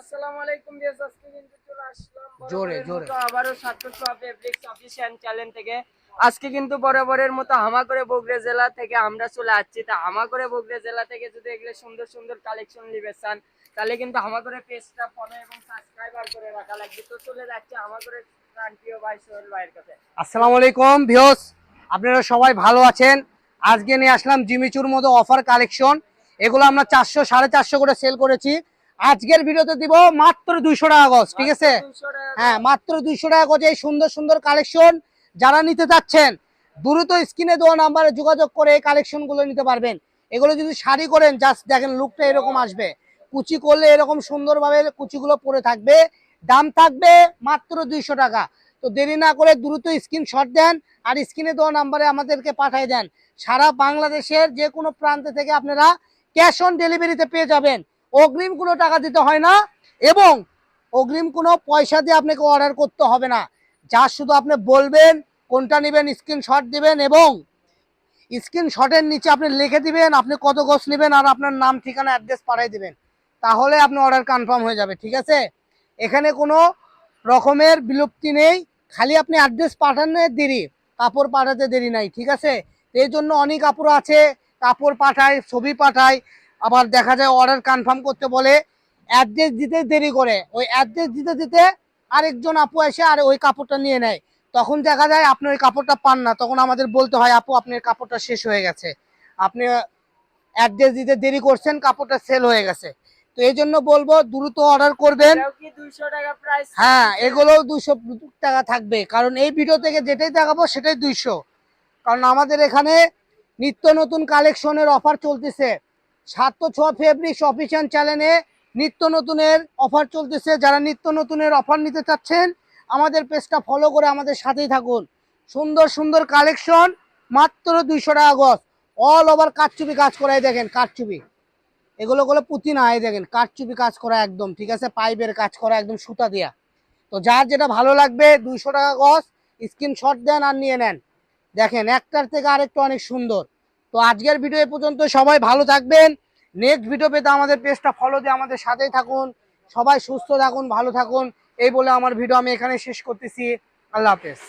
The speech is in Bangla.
আসসালামু আলাইকুম বিয়াস আজকে কিন্তু চলে আসলাম জোরে, জোরে। মতো আবারও ফেব্রিক্স অফিসিয়াল চ্যানেল থেকে। আজকে কিন্তু বরাবরের মতো হামা বগুড়া জেলা থেকে আমরা চলে আসছি। তা হামা বগুড়া জেলা থেকে যদি এগুলো সুন্দর সুন্দর কালেকশন নিবে চান তাহলে কিন্তু হামা পেজটা ফলো এবং সাবস্ক্রাইবার করে রাখা লাগবে। তো চলে যাচ্ছে হামা প্রান্তীয় ভাই সোহেল ভাইয়ের কাছে। আসসালামু আলাইকুম ভিউস আপনারা সবাই ভালো আছেন? আজকে নিয়ে আসলাম জিমিচুর মতো অফার কালেকশন এগুলো আমরা চারশো সাড়ে চারশো করে সেল করেছি। আজকের ভিডিওতে দিব মাত্র দুইশো টাকা গজ ঠিক আছে? মাত্র 200 টাকা হ্যাঁ মাত্র দুইশো টাকা গজে এই সুন্দর সুন্দর কালেকশন যারা নিতে চাচ্ছেন দ্রুত স্ক্রিনে দেওয়া নাম্বারে যোগাযোগ করে এই কালেকশনগুলো নিতে পারবেন। এগুলো যদি শাড়ি করেন জাস্ট দেখেন লুকটা এরকম আসবে। কুচি করলে এরকম সুন্দরভাবে কুচিগুলো পরে থাকবে। দাম থাকবে মাত্র দুইশো টাকা। তো দেরি না করে দ্রুত স্ক্রিনশট দেন আর স্ক্রিনে দেওয়া নাম্বারে আমাদেরকে পাঠিয়ে দেন। সারা বাংলাদেশের যে কোনো প্রান্ত থেকে আপনারা ক্যাশ অন ডেলিভারিতে পেয়ে যাবেন। অগ্রিম কোনো টাকা দিতে হয় না এবং অগ্রিম কোনো পয়সা দিয়ে আপনাকে অর্ডার করতে হবে না। যা শুধু আপনি বলবেন, কোনটা নেবেন স্ক্রিনশট দিবেন এবং স্ক্রিনশটের নিচে আপনি লিখে দিবেন, আপনি কত গোছ নেবেন আর আপনার নাম, ঠিকানা অ্যাড্রেস পাঠিয়ে দিবেন। তাহলে আপনি অর্ডার কনফার্ম হয়ে যাবে, ঠিক আছে? এখানে কোনো রকমের বিলুপ্তি নেই, খালি আপনি অ্যাড্রেস পাঠানোর দেরি, কাপড় পাঠাতে দেরি নাই, ঠিক আছে? এই জন্য অনেক কাপড় আছে, কাপড় পাঠায়, ছবি পাঠায় আবার দেখা যায় অর্ডার কনফার্ম করতে বলে অ্যাড্রেস দিতে দেরি করে। ওই অ্যাড্রেস দিতে দিতে আরেকজন আপু এসে আর ওই কাপড়টা নিয়ে নেয়। তখন দেখা যায় আপনি ওই কাপড়টা পান না। তখন আমাদের বলতে হয় আপু আপনার কাপড়টা শেষ হয়ে গেছে। আপনি অ্যাড্রেস দিতে দেরি করছেন কাপড়টা সেল হয়ে গেছে। তো এই জন্য বলব দ্রুত অর্ডার করবেন। এটাও কি 200 টাকা প্রাইস হ্যাঁ এগুলো দুশো টাকা থাকবে। কারণ এই ভিডিও থেকে যেটাই দেখাবো সেটাই দুইশো। কারণ আমাদের এখানে নিত্য নতুন কালেকশনের অফার চলতেছে। সাতশো ছ ফেব্রিক্স অফিসিয়াল চ্যানেলে নিত্য নতুনের অফার চলতেছে। যারা নিত্য নতুনের অফার নিতে চাচ্ছেন, আমাদের পেজটা ফলো করে আমাদের সাথেই থাকুন। সুন্দর সুন্দর কালেকশন মাত্র দুইশো টাকা গজ। অল ওভার কাঠচুপি কাজ করাই দেখেন কাঠচুপি। এগুলো গুলো পুঁতি না দেখেন কাঠচুপি কাজ করা একদম, ঠিক আছে? পাইপের কাজ করা, একদম সুতা দেয়া। তো যার যেটা ভালো লাগবে, দুইশো টাকা গজ স্ক্রিনশট দেন আর নিয়ে নেন। দেখেন একটার থেকে আরেকটা অনেক সুন্দর। তো আজকের ভিডিও এ পর্যন্ত সবাই ভালো থাকবেন। নেক্সট ভিডিও পেতে আমাদের পেজটা ফলো দিয়ে আমাদের সাথেই থাকুন। সবাই সুস্থ থাকুন, ভালো থাকুন। এই বলে আমার ভিডিও আমি এখানে শেষ করতেছি। আল্লাহ হাফেজ।